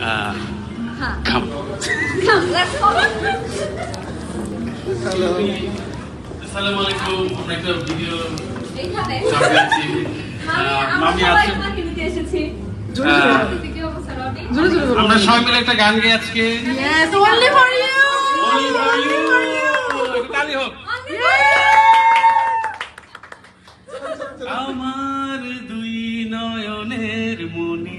Uh, Huh. come. Come, let's go. আসসালামু আলাইকুম আমরা একটা ভিডিও আমরা মামি সবাই। আমরা মিলে একটা গান গাই আজকে। Yes, only for you. Only for you. তালি হোক আমার দুই নয়নের মনি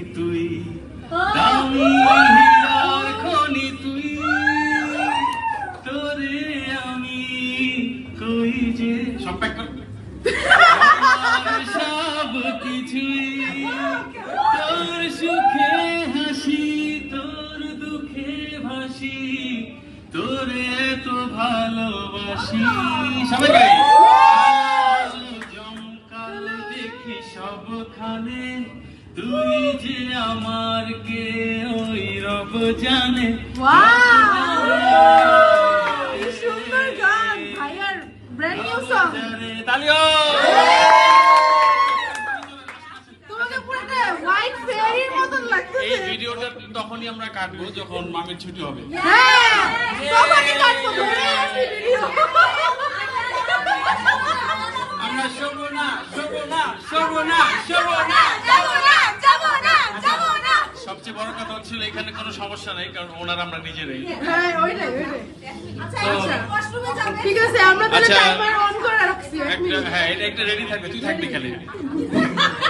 সব কিছুই তোর সুখে হাসি তোর দুঃখে ভাসি তোরে তো ভালোবাসি। সবাই গাই জমকাল দেখি সবখানে তুই যে আমার কে ওই রব জানে ব্র্যান্ড নিউ সং তালিও তোমাকে পুরোটা হোয়াইট ফেয়ারির মতন এই ভিডিওটা তখনই আমরা কাটবো যখন মামের ছুটি হবে। হ্যাঁ তখনই কাটবো ধরে আছি ভিডিও আমরা শোবো না শোবো না শোবো না শোবো না। সবচেয়ে বড় কথা হচ্ছিল এখানে কোনো সমস্যা নেই কারণ ওনারা আমরা নিজেরাই। হ্যাঁ ওইটাই ওইটাই আচ্ছা তো- আচ্ছা ওয়াশরুমে যাবে ঠিক আছে আমরা তাহলে আচ্ছা। টাইমার অন করে রাখছি এক একটা মিনিট হ্যাঁ এটা একটা রেডি থাকবে তুই থাকবি খালি।